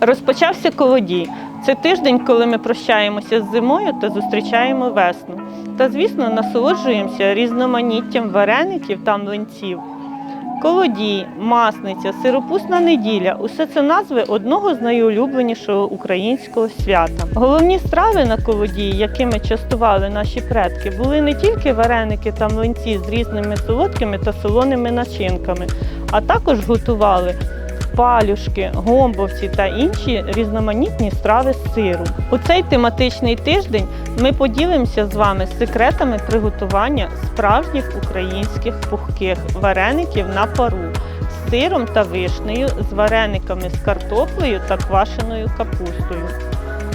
Розпочався колодій. Це тиждень, коли ми прощаємося з зимою та зустрічаємо весну. Та, звісно, насолоджуємося різноманіттям вареників та млинців. Колодій, масниця, сиропусна неділя усе це назви одного з найулюбленішого українського свята. Головні страви на колодії, якими частували наші предки, були не тільки вареники та млинці з різними солодкими та солоними начинками, а також готували палюшки, гомбовці та інші різноманітні страви з сиру. У цей тематичний тиждень ми поділимося з вами секретами приготування справжніх українських пухких вареників на пару з сиром та вишнею, з варениками з картоплею та квашеною капустою.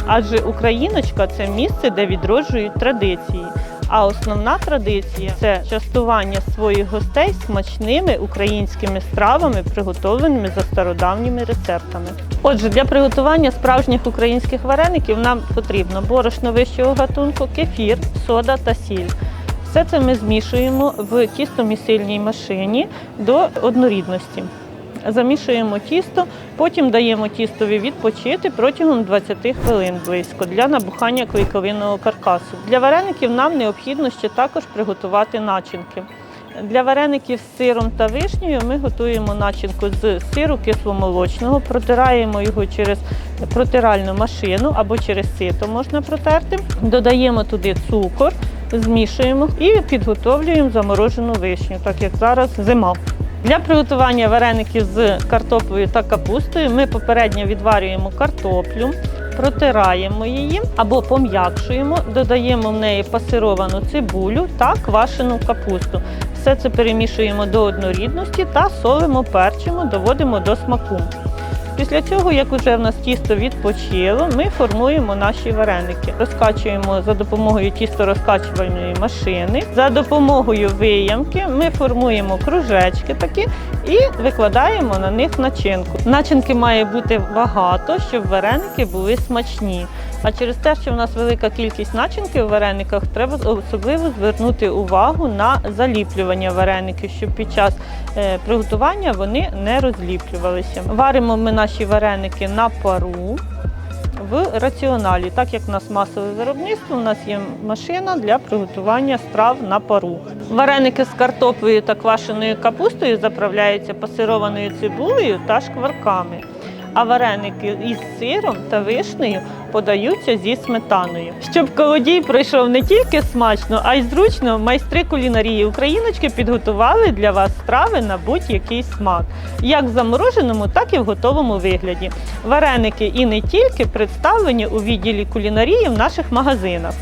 Адже Україночка це місце, де відроджують традиції. А основна традиція це частування своїх гостей смачними українськими стравами, приготовленими за стародавніми рецептами. Отже, для приготування справжніх українських вареників нам потрібно борошно вищого гатунку, кефір, сода та сіль. Все це ми змішуємо в тістомісильній машині до однорідності. Замішуємо тісто, потім даємо тістові відпочити протягом 20 хвилин близько для набухання клейковинного каркасу. Для вареників нам необхідно ще також приготувати начинки. Для вареників з сиром та вишнею ми готуємо начинку з сиру кисломолочного, протираємо його через протиральну машину або через сито можна протерти. Додаємо туди цукор, змішуємо і підготовлюємо заморожену вишню, так як зараз зима. Для приготування вареників з картоплею та капустою ми попередньо відварюємо картоплю, протираємо її або пом'якшуємо, додаємо в неї пасировану цибулю та квашену капусту. Все це перемішуємо до однорідності та солимо, перчимо, доводимо до смаку. Після цього, як вже в нас тісто відпочило, ми формуємо наші вареники. Розкачуємо за допомогою тісторозкачувальної машини. За допомогою виямки ми формуємо кружечки такі і викладаємо на них начинку. Начинки має бути багато, щоб вареники були смачні. А через те, що в нас велика кількість начинки в варениках, треба особливо звернути увагу на заліплювання вареників, щоб під час е, приготування вони не розліплювалися. Варимо ми наші вареники на пару в раціоналі. Так як у нас масове виробництво, у нас є машина для приготування страв на пару. Вареники з картоплею та квашеною капустою заправляються пасированою цибулею та шкварками. А вареники із сиром та вишнею подаються зі сметаною. Щоб колодій пройшов не тільки смачно, а й зручно, майстри кулінарії Україночки підготували для вас страви на будь-який смак, як в замороженому, так і в готовому вигляді. Вареники і не тільки представлені у відділі кулінарії в наших магазинах.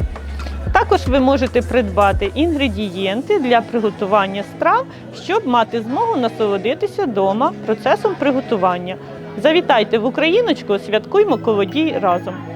Також ви можете придбати інгредієнти для приготування страв, щоб мати змогу насолодитися вдома процесом приготування. Завітайте в Україночку, святкуймо колодій разом.